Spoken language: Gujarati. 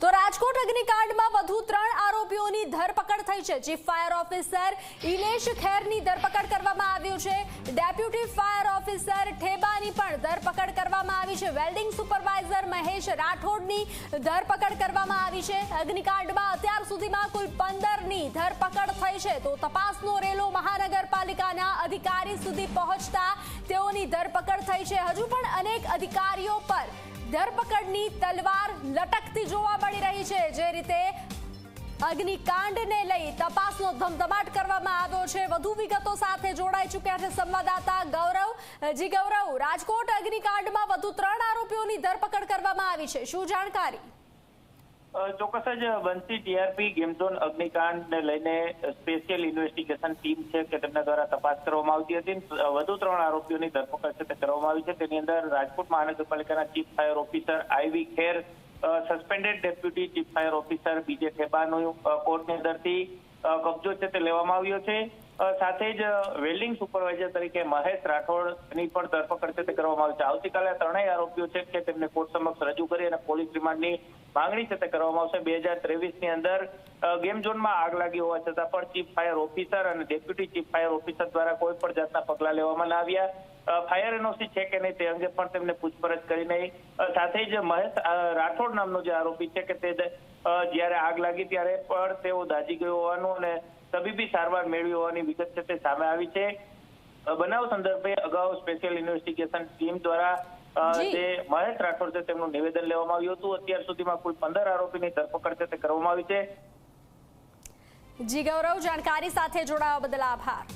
તો રાજકોટ અગ્નિકાંડમાં વધુ ત્રણ આરોપીઓની ધરપકડ થઈ છે. ચીફ ફાયર ઓફિસર ઇલેશ ખેરની ધરપકડ કરવામાં આવ્યું છે. ડેપ્યુટી ફાયર ઓફિસર ઠેબાની પણ ધરપકડ કરવામાં આવી છે. વેલ્ડિંગ સુપરવાઇઝર મહેશ રાઠોડની ધરપકડ કરવામાં આવી છે. અગ્નિકાંડમાં અત્યાર સુધીમાં કુલ પંદરની ધરપકડ થઈ છે. તો તપાસનો રેલો મહાનગરપાલિકાના અધિકારી સુધી પહોંચતા તેઓની ધરપકડ થઈ છે. હજુ પણ અનેક અધિકારીઓ પર ધરપકડની તલવાર લટકતી જોવા મળી રહી છે. જે રીતે અગ્નિકાંડને લઈ તપાસનો ધમધમાટ કરવામાં આવ્યો છે. વધુ વિગતો સાથે જોડાઈ ચૂક્યા છે સંવાદદાતા ગૌરવ. જી ગૌરવ, રાજકોટ અગ્નિકાંડમાં વધુ ત્રણ આરોપીઓની ધરપકડ કરવામાં આવી છે. શું જાણકારી? ચોક્કસ જ બંસી ટીઆરપી ગેમઝોન અગ્નિકાંડને લઈને સ્પેશિયલ ઇન્વેસ્ટિગેશન ટીમ છે કે તેમના દ્વારા તપાસ કરવામાં આવતી હતી. વધુ ત્રણ આરોપીઓની ધરપકડ છે તે કરવામાં આવી છે. તેની અંદર રાજકોટ મહાનગરપાલિકાના chief fire officer IV Kher suspended deputy chief fire officer BJ ઠેબાનો કોર્ટની અંદરથી કબજો છે તે લેવામાં આવ્યો છે. સાથે જ વેલ્ડિંગ સુપરવાઇઝર તરીકે મહેશ રાઠોડની પણ ધરપકડ છે તે કરવામાં આવી છે. આવતીકાલે ત્રણેય આરોપીઓ છે કે તેમને કોર્ટ સમક્ષ રજૂ કરી અને પોલીસ રિમાન્ડની માંગણી છે તે કરવામાં આવશે. બે હજાર ત્રેવીસની અંદર ગેમ ઝોનમાં આગ લાગી હોવા છતાં પણ ચીફ ફાયર ઓફિસર અને ડેપ્યુટી ચીફ ફાયર ઓફિસર દ્વારા કોઈ પણ જાતના પગલાં લેવામાં ના આવ્યા. ફાયર એનઓસી છે કે નહીં તે અંગે પણ તેમને પૂછપરછ કરી નહીં. સાથે જ મહેશ રાઠોડ નામનો જે આરોપી છે કે તે જ્યારે આગ લાગી ત્યારે પણ તેઓ દાજી ગયો હોવાનું અને તબીબી સારવાર મેળવી હોવાની વિગત છે તે સામે આવી છે. બનાવ સંદર્ભે અગાઉ સ્પેશિયલ ઇન્વેસ્ટિગેશન ટીમ દ્વારા જે મહેશ રાઠોડ છે તેમનું નિવેદન લેવામાં આવ્યું હતું. અત્યાર સુધીમાં કુલ પંદર આરોપીની ધરપકડ છે તે કરવામાં આવી છે. જી ગૌરવ જાણકારી સાથે જોડાવા બદલ આભાર.